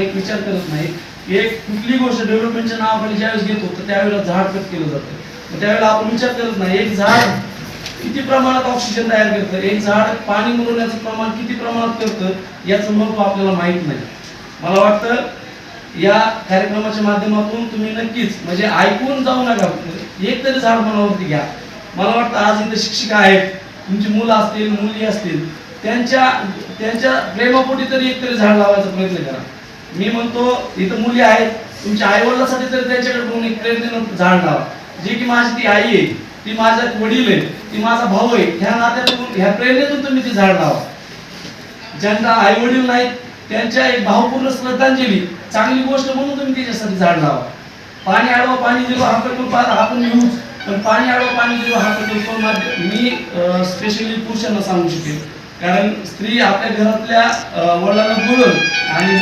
एक विचार करत नाही. एक कुठली गोष्ट डेव्हलपमेंटच्या नावाखाली ज्यावेळेस घेतो तर त्यावेळेला झाड कट केलं जातं. त्यावेळेला आपण विचार करत नाही एक झाड किती प्रमाणात ऑक्सिजन तयार करतं? एक झाड पाणी मुरवण्याचं प्रमाण किती प्रमाणात करतं? याचं महत्त्व आपल्याला माहीत नाही. मला वाटतं या कार्यक्रमाच्या माध्यमातून तुम्ही नक्कीच म्हणजे ऐकून जाऊ नका एक तरी झाड मनावरती घ्या. मला वाटतं आज इथे शिक्षिका आहेत. तुमची मुलं असतील मुली असतील. त्यांच्या त्यांच्या प्रेमापोटी तरी एक तरी झाड लावायचा प्रयत्न करा. मी म्हणतो इथं मुली आहेत तुमच्या आई वडिलांसाठी तरी त्यांच्याकडे बघून एक प्रेरणेनं झाड लावा. जी की माझी ती आई आहे ती माझा वडील आहे ती माझा भाऊ आहे ह्या नात्यातून ह्या प्रेरणेतून तुम्ही ती झाड लावा. ज्यांना आई वडील नाहीत त्यांच्या एक भावपूर्ण श्रद्धांजली चांगली गोष्ट म्हणून तुम्ही त्याच्यासाठी झाड लावा. पाणी आडवा पाणी दिलो हा प्रकल्प आपण येऊच. पण पाणी आडवा पाणी दिलो हा प्रकल्प मी स्पेशली पुरुषांना सांगू शकेल कारण स्त्री आपल्या घरातल्या वडिलांना बोलून आणि